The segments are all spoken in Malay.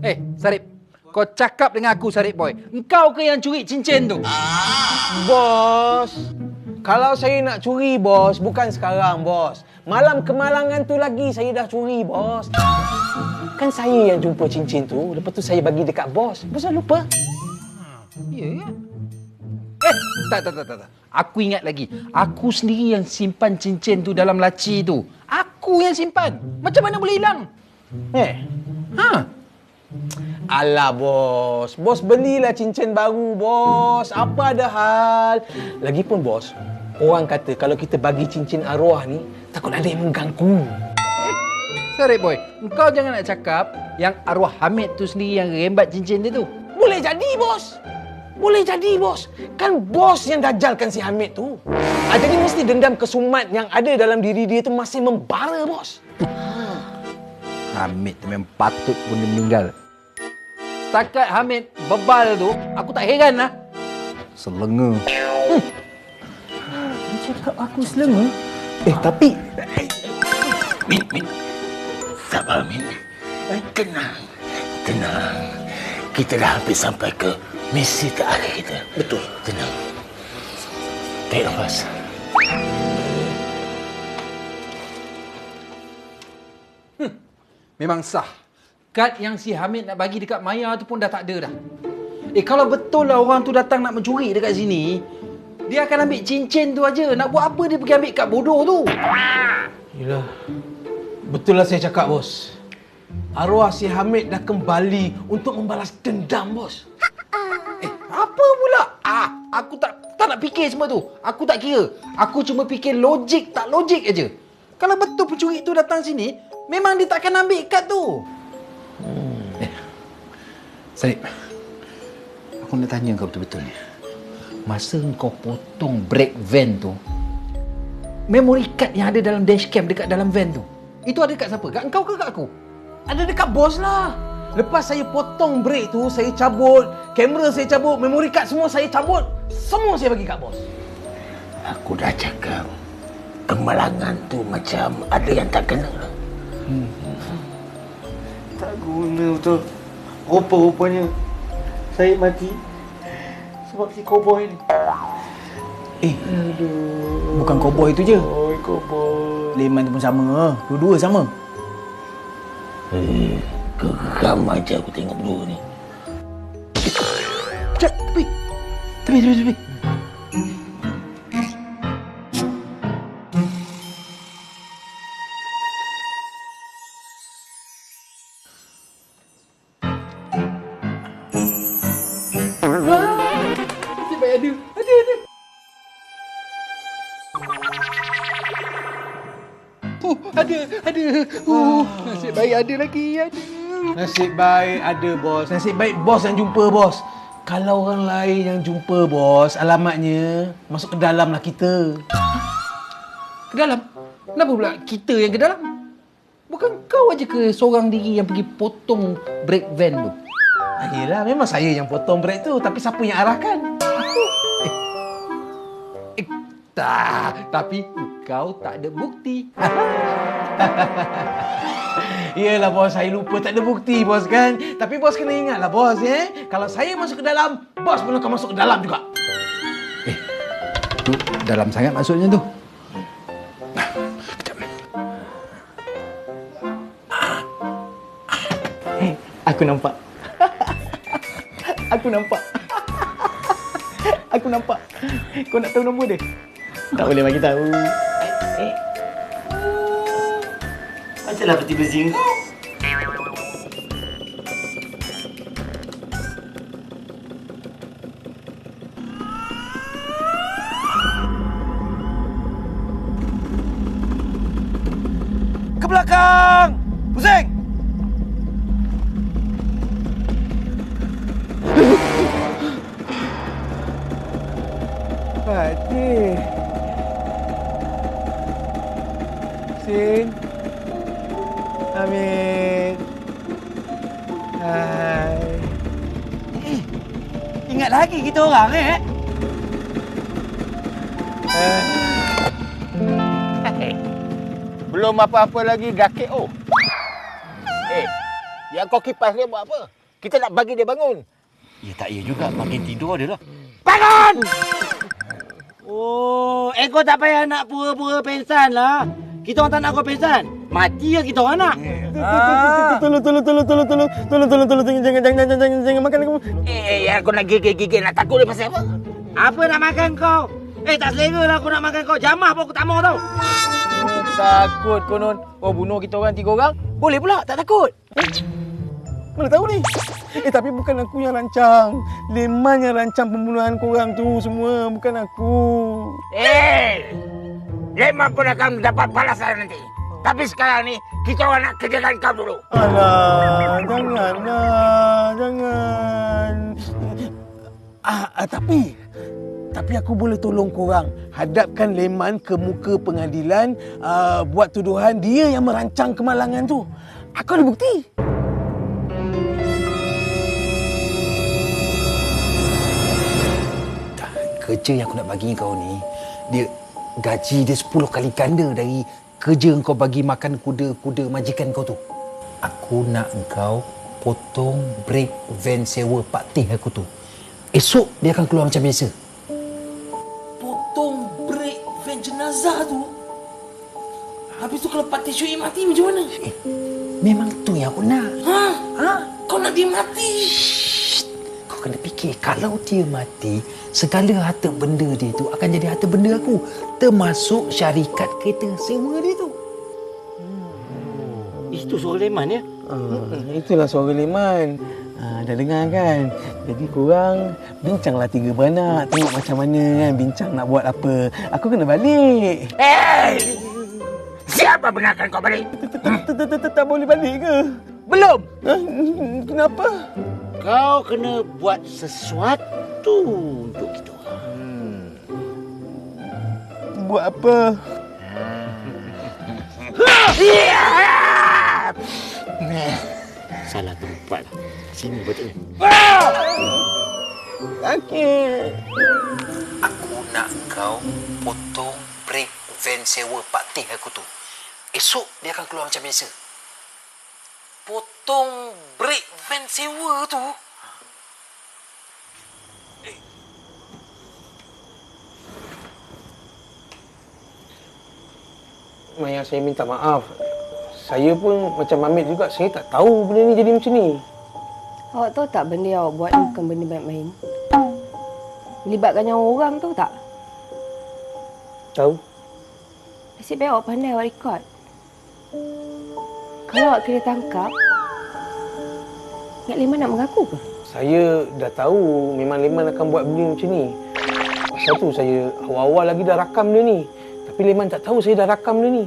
Eh, Sarip. Kau cakap dengan aku, Sarip Boy. Engkau ke yang curi cincin tu? Bos, kalau saya nak curi, bos, bukan sekarang, bos. Malam kemalangan tu lagi saya dah curi, bos. Kan saya yang jumpa cincin tu, lepas tu saya bagi dekat bos. Bos dah lupa? Ya, ya. Eh, tak, tak, tak, tak. tak. Aku ingat lagi. Aku sendiri yang simpan cincin tu dalam laci tu. Aku yang simpan. Macam mana boleh hilang? Eh, Ha? Alah bos, bos belilah cincin baru bos. Apa ada hal? Lagipun bos, orang kata kalau kita bagi cincin arwah ni, takut ada yang mengganggu. Sarip Boy, engkau jangan nak cakap yang arwah Hamid tu sendiri yang rembat cincin dia tu. Boleh jadi bos. Boleh jadi bos. Kan bos yang dajalkan si Hamid tu. Ah, jadi mesti dendam kesumat yang ada dalam diri dia tu masih membara bos. Hamid tu memang patut pun dia meninggal. Setakat Hamid bebal tu, aku tak heran lah. Selenga. Dia cakap aku selenga? Eh tapi Min, Min. Sabar, Min. Tenang. Tenang. Kita dah hampir sampai ke misi terakhir kita. Betul. Tenang. Tarik nafas. Memang sah. Kad yang si Hamid nak bagi dekat Maya tu pun dah tak ada dah. Eh kalau betul lah orang tu datang nak mencuri dekat sini, dia akan ambil cincin tu aja. Nak buat apa dia pergi ambil kad bodoh tu? Yelah. Betul lah saya cakap, bos. Arwah si Hamid dah kembali untuk membalas dendam, bos. Eh, apa pula? Ah, aku tak tak nak fikir semua tu. Aku tak kira. Aku cuma fikir logik tak logik aja. Kalau betul pencuri tu datang sini, memang dia takkan ambil kad tu. Hmm. Eh, Sarip. Aku nak tanya kau betul-betul ni. Masa kau potong brake van tu, memory card yang ada dalam dashcam dekat dalam van tu, itu ada kat siapa? Kat engkau ke kat aku? Ada dekat bos lah. Lepas saya potong brake tu, saya cabut. Kamera saya cabut. Memory card semua saya cabut. Semua saya bagi kat bos. Aku dah cakap. Kemalangan tu macam ada yang tak kena. Tak guna betul. Rupa-rupanya saya mati sebab si koboi ni. Eh, bukan koboi tu je. Oi, koboi. Leman tu pun sama. Dua-dua sama. Eh, geram aja aku tengok dua ni. Cep, tepi. Tepi, tepi, tepi. Oh, ada, ada. Oh, nasib baik ada lagi, ada. Nasib baik ada bos. Nasib baik bos yang jumpa bos. Kalau orang lain yang jumpa bos, alamatnya masuk ke dalam lah kita. Ke dalam? Kenapa pula kita yang ke dalam? Bukan kau aja ke seorang diri yang pergi potong brake van tu? Ah, yelah, memang saya yang potong brake tu. Tapi siapa yang arahkan? Tak. Tapi kau tak ada bukti. Yelah bos, saya lupa tak ada bukti bos kan. Tapi bos kena ingat lah bos eh. Kalau saya masuk ke dalam, bos pun akan masuk ke dalam juga. Tu dalam sangat maksudnya tu. Aku nampak. Aku nampak. Aku nampak. Kau nak tahu nombor dia? Tak boleh bagi tahu. Eh. Macamlah peti besi kau. Ingat lagi kita orang eh. Belum apa-apa lagi dah KO. Eh, yang kau kipas dia buat apa? Kita nak bagi dia bangun. Ya tak ya juga. Makin tidur dia lah. Bangun! Oh, eh kau tak payah nak pura-pura pensan lah. Kita orang tak nak kau pensan. Mati ya kita orang nak. Tolong, tolong, tolong, tolong, tolong, tolong, tolong, tolong, jangan, jangan, jangan, jangan, jangan, jangan makan aku. Eh, yang kau nak gigit-gigit nak takut dia pasal apa? Apa nak makan kau? Eh tak selera lah aku nak makan kau. Jamah pun aku tak mau tau. Takut konon. Oh bunuh kita orang tiga orang. Boleh pula, tak takut. Mana tahu ni? Eh tapi bukan aku yang rancang. Leman yang rancang pembunuhan korang tu semua, bukan aku. Eh, memang pun akan dapat balasan nanti. Tapi sekarang ni, kita orang nak kerjakan kau dulu. Alah, janganlah, jangan. Ah, ah, tapi tapi aku boleh tolong korang hadapkan Leman ke muka pengadilan uh, buat tuduhan dia yang merancang kemalangan tu. Aku ada bukti. Kerja yang aku nak bagi kau ni, dia gaji dia 10 kali ganda dari kerja kau bagi makan kuda-kuda majikan kau tu. Aku nak kau potong brake van sewa Pak Teh aku tu. Esok dia akan keluar macam biasa. Potong brake van jenazah tu. Habis tu kalau Pak Teh Syuib mati macam mana? Eh, memang tu yang aku nak. Ha? Ha? Kau nak dia mati? Shh. Kena fikir kalau dia mati, segala harta benda dia tu akan jadi harta benda aku. Termasuk syarikat kereta sewa dia tu. Itu suara leman ya. Uh, itulah suara Leman. Uh, dah dengar kan? Jadi korang bincanglah tiga beranak. Tengok macam mana kan bincang nak buat apa. Aku kena balik. Eh, siapa benarkan kau balik? Tak boleh balik ke? Belum. Hah? Kenapa? Kau kena buat sesuatu untuk kita orang. Buat apa? Salah tempat lah. Sini betul. Sakit. Aku nak kau potong van sewa Pak Teh aku tu. Esok dia akan keluar macam biasa. Potong brake van sewa tu. Maya, saya minta maaf. Saya pun macam Mamit juga, saya tak tahu benda ni jadi macam ni. Awak tahu tak benda yang awak buat ni bukan benda main-main? Melibatkan nyawa orang tahu tak? Tahu? Nasib baik awak pandai awak rekod. Kalau awak kena tangkap, Nek Leman nak mengaku ke? Saya dah tahu memang Leman akan buat benda macam ni. Pasal tu saya awal-awal lagi dah rakam dia ni. Tapi Leman tak tahu saya dah rakam dia ni.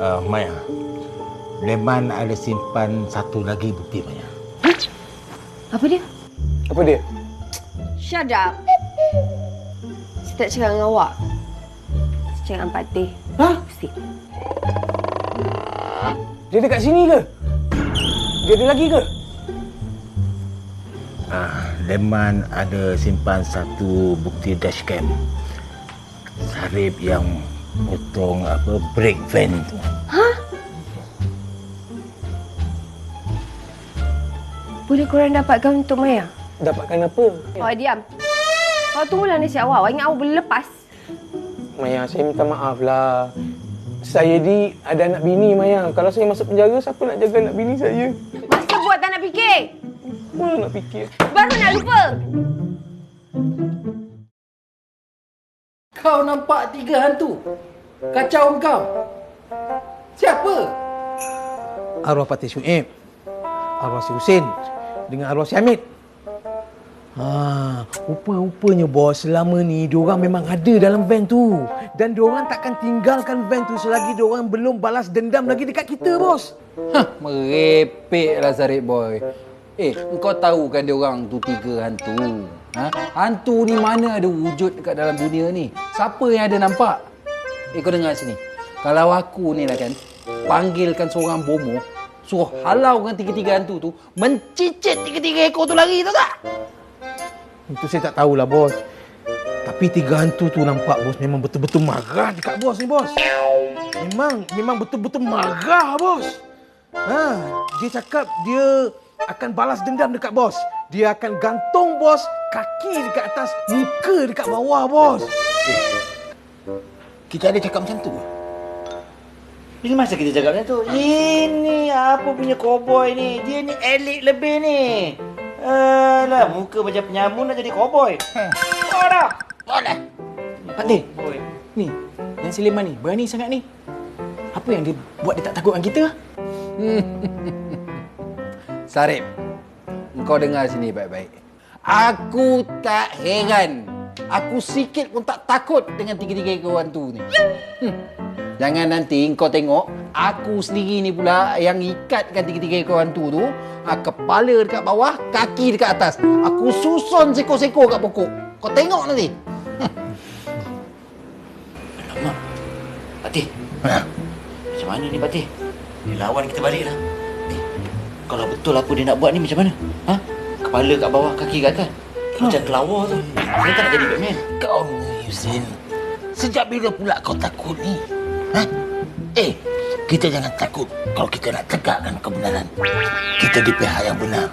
Uh, Maya, Leman ada simpan satu lagi bukti Maya. Apa dia? Apa dia? Shut up. Saya tak cakap dengan awak. Saya cakap dengan Pak Teh. Ha? Mesti. Dia dekat sini ke? Dia ada lagi ke? Ah, Leman ada simpan satu bukti dashcam. Sarip yang potong apa brake van tu. Boleh korang dapatkan untuk Maya? Dapatkan apa? Awak diam. Awak tunggulah nasihat awak. Awak ingat awak boleh lepas. Maya, saya minta maaf lah. Saya di ada anak bini Maya. Kalau saya masuk penjara, siapa nak jaga anak bini saya? Masa buat tak nak fikir. Mana nak fikir? Baru nak lupa. Kau nampak tiga hantu. Kacau kau. Siapa? Arwah Patih Syuib. Arwah si Husin. Dengan arwah si Hamid. Ha, rupa-rupanya bos selama ni diorang memang ada dalam van tu. Dan diorang takkan tinggalkan van tu selagi diorang belum balas dendam lagi dekat kita bos. Hah, merepek lah Zarif boy. Eh, kau tahu kan dia orang tu tiga hantu. Ha? Hantu ni mana ada wujud dekat dalam dunia ni? Siapa yang ada nampak? Eh, kau dengar sini. Kalau aku ni lah kan, panggilkan seorang bomo, suruh halaukan tiga-tiga hantu tu, mencicit tiga-tiga ekor tu lari, tahu tak? Itu saya tak tahulah bos. Tapi tiga hantu tu nampak bos memang betul-betul marah dekat bos ni bos. Memang memang betul-betul marah bos. Ha, dia cakap dia akan balas dendam dekat bos. Dia akan gantung bos kaki dekat atas, muka dekat bawah bos. Kita ada cakap macam tu. Bila masa kita cakap macam tu? Ini apa punya cowboy ni? Dia ni elit lebih ni. Alah, muka macam penyamun nak jadi cowboy. Oh dah. Boleh. Oi. ni. Yang Sileman ni, berani sangat ni. Apa yang dia buat dia tak takut dengan kita? Sarip, kau dengar sini baik-baik. Aku tak heran. Aku sikit pun tak takut dengan tiga-tiga ekor hantu ni. Hmm. Jangan nanti kau tengok aku sendiri ni pula yang ikatkan tiga-tiga ekor hantu tu. Ah, kepala dekat bawah, kaki dekat atas. Aku susun sekor-sekor kat pokok. Kau tengok nanti. Alamak. Patih. Ha. Macam mana ni Patih? Dia lawan kita balik lah. Eh, kalau betul apa dia nak buat ni macam mana? Ha? Kepala kat bawah, kaki kat atas. Macam kelawar tu. Saya tak nak jadi Batman. Kau ni, Yusin. Sejak bila pula kau takut ni? Ha? Eh, kita jangan takut kalau kita nak tegakkan kebenaran. Kita di pihak yang benar.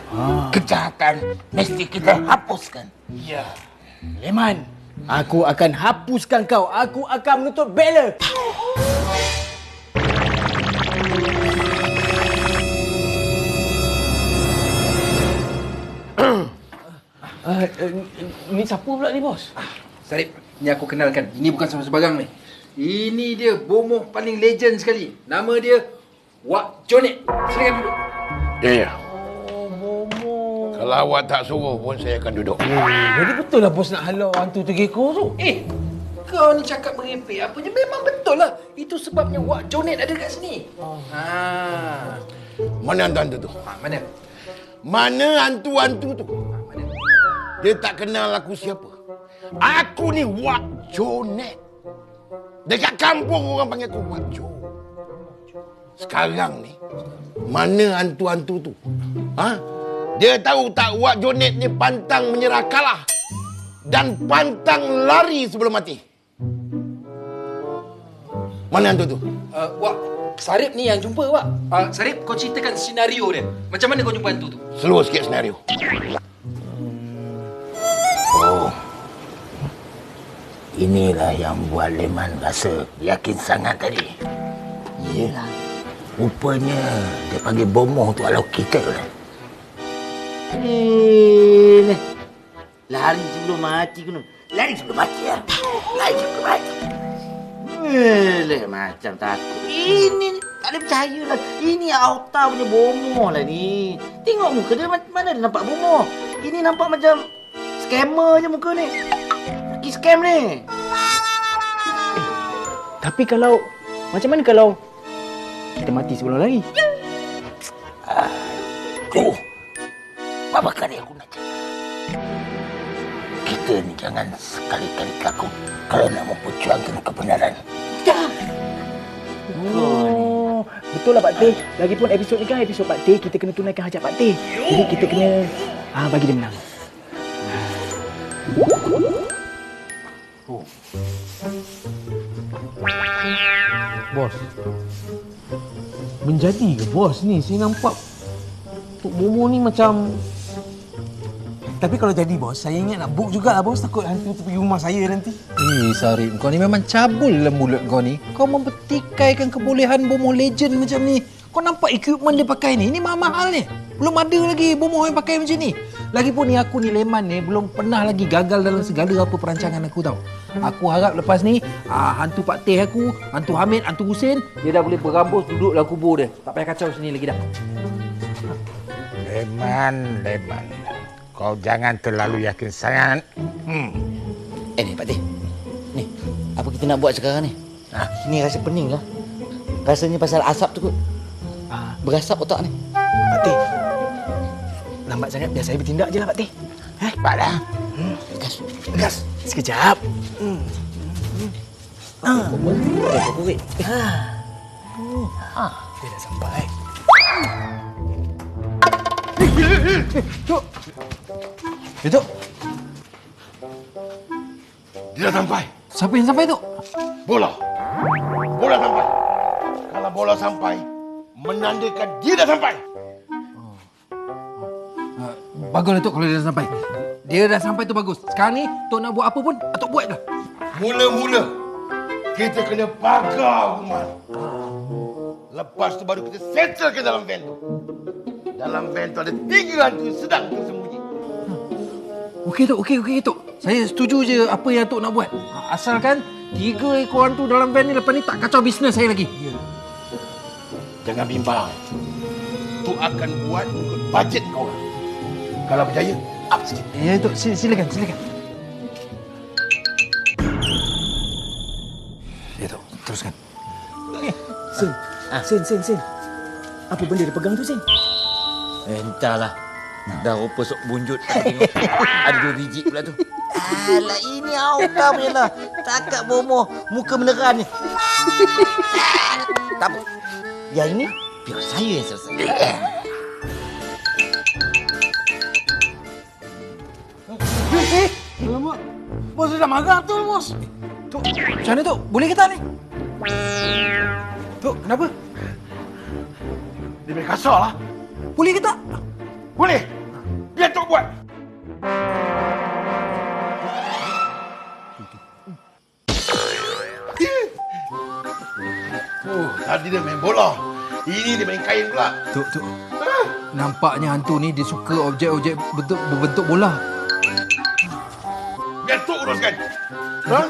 Kejahatan mesti kita hapuskan. Ya. Leman, aku akan hapuskan kau. Aku akan menuntut bela. Uh, uh, ni siapa pula ni bos? Sarip, ni aku kenalkan. Ini bukan sama sebarang ni. Ini dia bomoh paling legend sekali. Nama dia Wak Jonet. Silakan duduk. Ya, ya. Kalau awak tak suruh pun saya akan duduk. Jadi betul lah bos nak halau hantu tiga ekor tu. Eh, kau ni cakap merepek apa je. Memang betul lah. Itu sebabnya Wak Jonet ada kat sini. Ha. Mana hantu-hantu tu? ha mana? Mana hantu-hantu tu? Ha, mana? Dia tak kenal aku siapa. Aku ni Wak Jonet. Dekat kampung orang panggil aku Wak Jo. Sekarang ni, mana hantu-hantu tu? Ha? Dia tahu tak Wak Jonet ni pantang menyerah kalah. Dan pantang lari sebelum mati. Mana hantu tu? Uh, Wak, Sarip ni yang jumpa, Wak. Uh, Sarip, kau ceritakan senario dia. Macam mana kau jumpa hantu tu? Slow sikit senario. Inilah yang buat Leman rasa yakin sangat tadi. Yelah. Rupanya dia panggil bomoh tu kalau kita. Eh, lari sebelum mati kena. Lari sebelum mati lah. Lari sebelum mati. Eh, macam takut. Ini tak boleh percaya lah. Ini auta punya bomoh lah ni. Tengok muka dia ma- mana dia nampak bomoh. Ini nampak macam scammer je muka ni. Lagi scam ni. Tapi kalau macam mana kalau kita mati sebelum lari? Tu. Berapa kali aku nak cakap. Kita ni jangan sekali-kali takut kalau nak memperjuangkan kebenaran. Oh, betul lah Pak Teh. Lagipun episod ni kan episod Pak Teh, kita kena tunaikan hajat Pak Teh. Jadi kita kena ah bagi dia menang. Bos. Menjadi ke bos ni? Saya nampak Tok Momo ni macam tapi kalau jadi bos, saya ingat nak book jugalah bos. Takut hantu tu pergi rumah saya nanti. Eh, Sarip, kau ni memang cabul dalam mulut kau ni. Kau mempertikaikan kebolehan bomoh legend macam ni. Kau nampak equipment dia pakai ni? Ini mahal-mahal ni. Belum ada lagi bomoh yang pakai macam ni. Lagipun ni aku ni Leman ni belum pernah lagi gagal dalam segala apa perancangan aku tau. Aku harap lepas ni ah, hantu Pak Teh aku, hantu Hamid, hantu Husin, dia dah boleh berambus duduk dalam kubur dia. Tak payah kacau sini lagi dah. Leman, Leman. Kau jangan terlalu yakin sangat. Hmm. Eh ni Pak Teh. Ni, apa kita nak buat sekarang ni? Ha? Ni rasa pening lah. Rasanya pasal asap tu kot. Ah, Berasap otak ni. Pak Teh. Lambat sangat biar saya bertindak je lah Pak Teh. Eh, Cepat dah. Gas. gas. Sekejap. Hmm. Ah, Eh, kau kurit. dia dah sampai. Itu. Dia dah sampai. Siapa yang sampai tu? Bola. Bola sampai. Kalau bola sampai, menandakan dia dah sampai. Uh, bagus Datuk kalau dia dah sampai. Dia dah sampai tu bagus. Sekarang ni, Tok nak buat apa pun, Datuk buat dah. Mula-mula, kita kena pagar rumah. Lepas tu baru kita settle ke dalam van tu. Dalam van tu ada tiga hantu sedang tersembunyi. Okey Tok, okey, okey Tok. Saya setuju je apa yang Tok nak buat. Asalkan tiga ekor hantu dalam van ni lepas ni tak kacau bisnes saya lagi. Jangan bimbang. Tu akan buat ikut bajet kau. Kalau berjaya, up sikit. Ya Tok, sil- silakan, silakan. Ya Tok, teruskan. Sin. Sin, Sin, Sin. Apa benda dia pegang tu, Sin? Eh, entahlah. Dah rupa sok bunjut. Tengok. Ada dua biji pula tu. Alah, ini auta punya lah. Takak bomoh. Muka meneran ni. tak apa. Yang ini, biar saya yang selesai. Alamak. Bos dah marah tu, bos. Tok, macam mana Tok? Boleh ke tak ni? Tok, kenapa? Dia boleh kasar lah. Boleh ke tak? Boleh. Biar Tok buat. Oh, tadi dia main bola. Ini dia main kain pula. Tok, Tok. Nampaknya hantu ni dia suka objek-objek bentuk berbentuk bola. Ha? Apa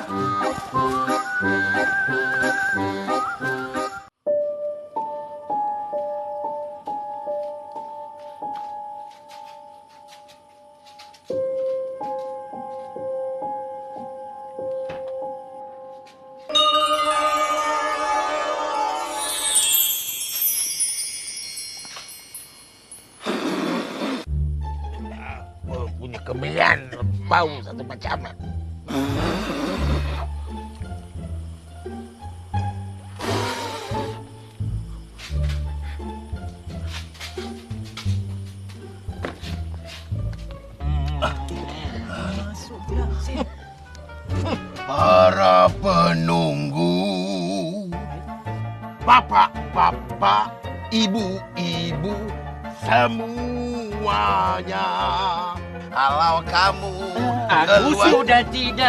punya kemelian bau satu macam.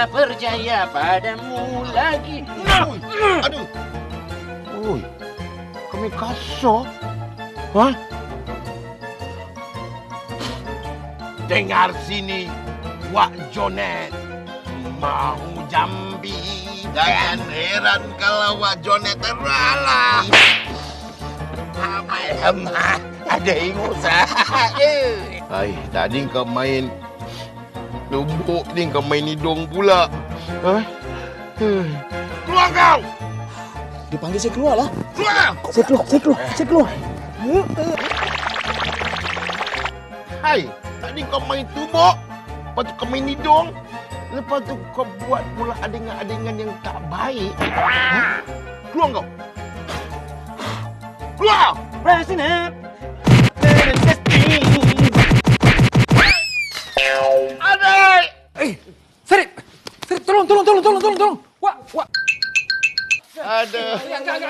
Tidak percaya padamu lagi. Aduh Oi Kami kasar Hah? Dengar sini Wak Jonet Mau jambi Jangan heran kalau Wak Jonet terlalah Alamak, ada ingusan. Hai, tadi kau main Numbuk ni kau main hidung pula Hah? Keluar kau! Dia panggil saya keluar lah. Keluar! Saya keluar, saya keluar, saya keluar. Hai, tadi kau main tumbuk, lepas tu kau main hidung, lepas tu kau buat pula adegan-adegan yang tak baik. Ha? Keluar kau. Keluar! Rising up.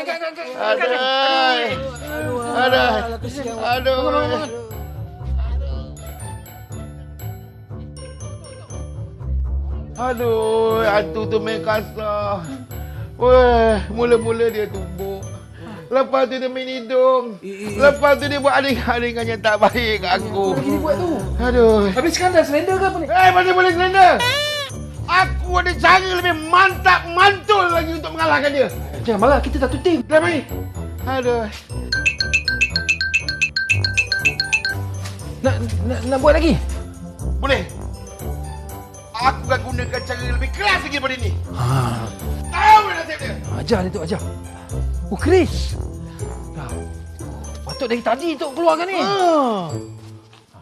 Adai. Adai. Aduh. Aduh, hantu tu main kasar. Weh, mula-mula dia tumbuk. Lepas tu dia main hidung. Lepas tu dia buat adegan-adegan yang tak baik kat aku. Apa dia buat tu? Aduh. Habis sekarang dah selender ke apa ni? Eh, mana boleh selender? Aku ada cara lebih mantap mantul lagi untuk mengalahkan dia. Jangan malah, kita satu tim. Kenapa ni? Aduh. Nak, nak, nak buat lagi? Boleh. Aku akan gunakan cara yang lebih keras lagi daripada ini. Ha, Tahu dah nasib dia. ajar dia tu, ajar. Oh, Chris. Dah. Patut dari tadi tu keluarkan ni.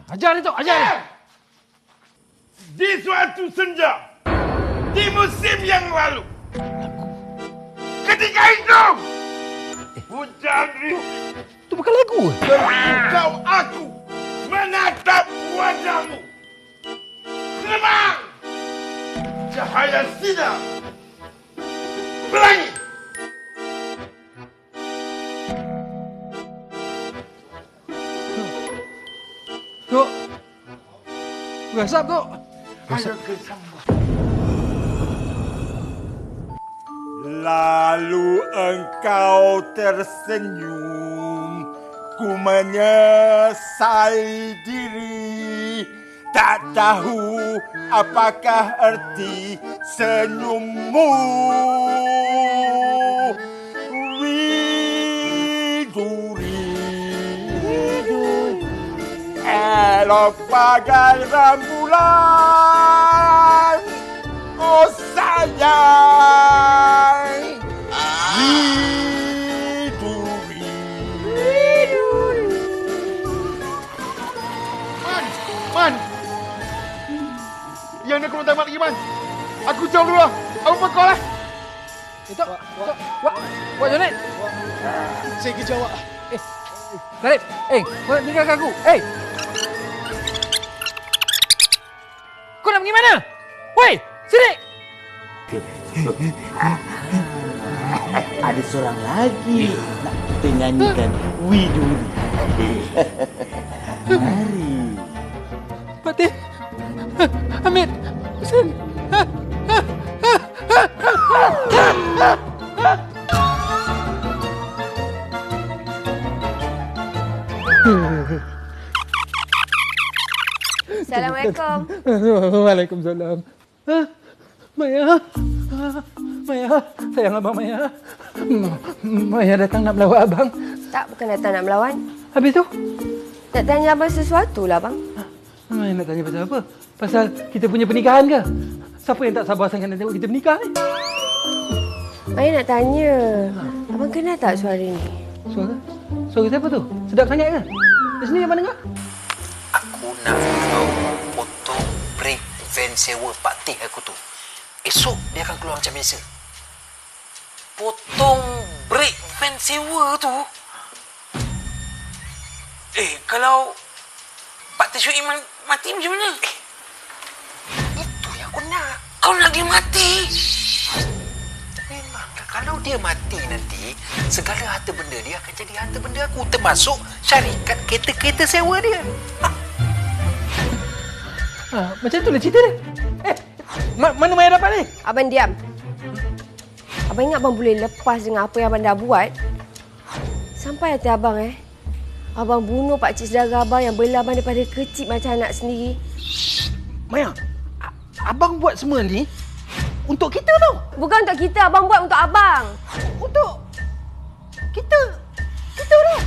Ajar dia tu, ajar dia. Di suatu senja, di musim yang lalu, ketika itu, hujan Tu bukan lagu. kau aku menatap wajahmu. Terbang! cahaya sinar. Pelangi. Tok. Gasap, Tok. Ayo ke sambut. Lalu engkau tersenyum Ku menyesali diri. Tak tahu apakah erti senyummu. Widuri. Elok bagai rembulan Oh sayang Man, Man. Yang ni aku nak tembak lagi, Man. Aku jauh dulu. Aku pekal lah. Eh, Tok. Tok. Wak. Wak, Jonet. Saya kejar awak. Narip. Eh, kau nak tinggalkan aku. Eh. Kau nak pergi mana? Woi, sini. Ada seorang lagi nak kita nyanyikan Widuri. Mari. Patih. Hamid. Hussein. Assalamualaikum. Waalaikumsalam. Ah, Maya. Ah, Maya. Sayang abang Maya. M- Maya datang nak melawat abang. Tak, bukan datang nak melawan. Habis tu, Nak tanya abang sesuatu lah, bang. Maya nak tanya pasal apa? Pasal kita punya pernikahan ke? Siapa yang tak sabar sangat nak tengok kita bernikah ni? Saya nak tanya. Abang kenal tak suara ni? Suara? Suara siapa tu? Sedap sangat ke? Di sini mana dengar? Aku nak kau potong break van sewa Pak Teh aku tu. Esok dia akan keluar macam biasa. Potong break van sewa tu. Eh, kalau Pak Teh Syuiman mati macam mana? Itu yang aku nak. Kau nak dia mati. Memang kalau dia mati nanti, segala harta benda dia akan jadi harta benda aku. Termasuk syarikat kereta-kereta sewa dia. Ah, macam tu lah cerita dia. Eh, ma- mana Maya dapat ni? Abang diam. Abang ingat abang boleh lepas dengan apa yang abang dah buat? Sampai hati abang eh. Abang bunuh pak cik saudara abang yang bela abang daripada kecil macam anak sendiri. Maya, abang buat semua ni untuk kita tau. Bukan untuk kita, abang buat untuk abang. Untuk kita. Kita tau.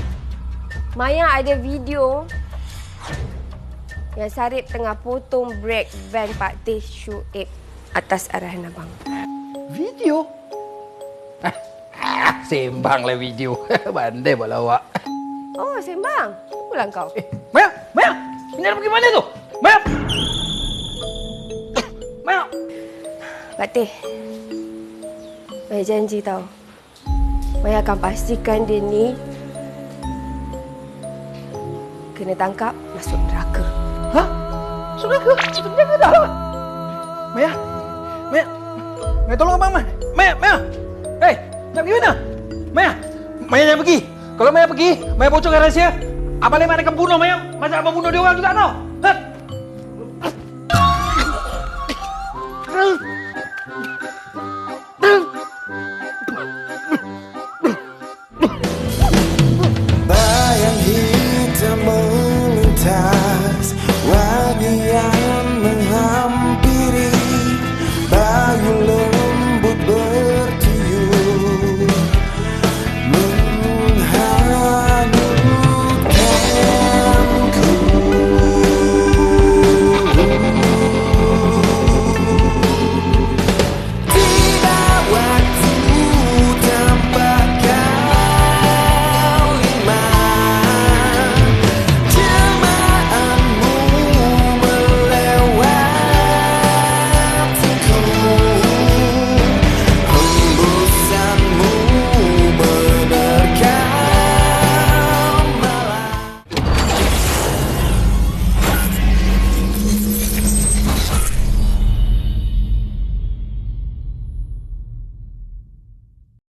Maya ada video yang Sarip tengah potong brake van Pak Teh Syuib atas arahan abang. Video? Sembanglah video. Pandai buat lawak. Oh, sembang. Pulang kau. Eh, Maya, Maya, nak pergi mana tu? Maya. Maya. Teh, Maya janji tau. Maya akan pastikan dia ni kena tangkap masuk neraka. Hah? Sudah ke? Kita menjaga dah lah. Maya. Maya. Maya tolong abang, Maya. Maya, Maya. Nak pergi mana? Maya. Maya jangan pergi. Kalau Maya pergi, Maya bocorkan rahsia. Abang Leman akan bunuh Maya. Masa abang bunuh dia orang juga tau.